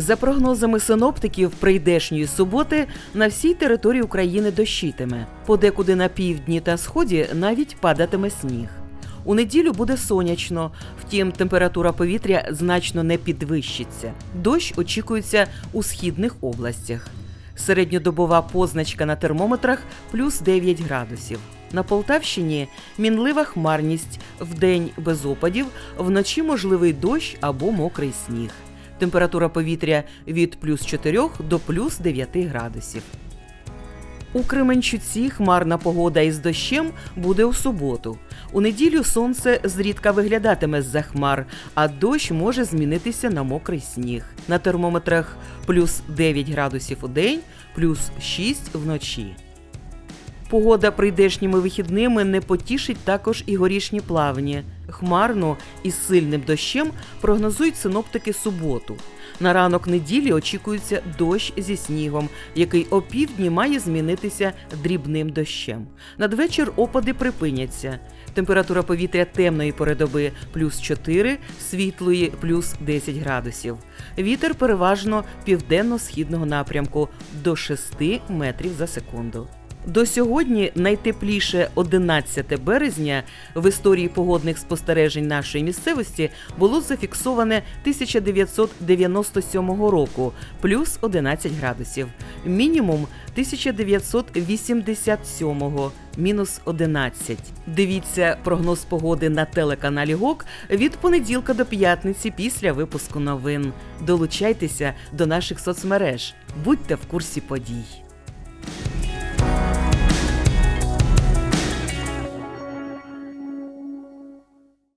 За прогнозами синоптиків, прийдешньої суботи на всій території України дощитиме. Подекуди на півдні та сході навіть падатиме сніг. У неділю буде сонячно, втім температура повітря значно не підвищиться. Дощ очікується у східних областях. Середньодобова позначка на термометрах плюс 9 градусів. На Полтавщині мінлива хмарність, вдень без опадів, вночі можливий дощ або мокрий сніг. Температура повітря від плюс 4 до плюс 9 градусів. У Кременчуці хмарна погода із дощем буде у суботу. У неділю сонце зрідка виглядатиме з-за хмар, а дощ може змінитися на мокрий сніг. На термометрах плюс 9 градусів у день, плюс 6 вночі. Погода прийдешніми вихідними не потішить також і горішні плавні. Хмарно із сильним дощем прогнозують синоптики суботу. На ранок неділі очікується дощ зі снігом, який опівдні має змінитися дрібним дощем. Надвечір опади припиняться. Температура повітря темної пори доби плюс 4, світлої плюс 10 градусів. Вітер переважно південно-східного напрямку до 6 метрів за секунду. До сьогодні найтепліше 11 березня в історії погодних спостережень нашої місцевості було зафіксоване 1997 року, плюс 11 градусів. Мінімум 1987, мінус 11. Дивіться прогноз погоди на телеканалі ГОК від понеділка до п'ятниці після випуску новин. Долучайтеся до наших соцмереж, будьте в курсі подій.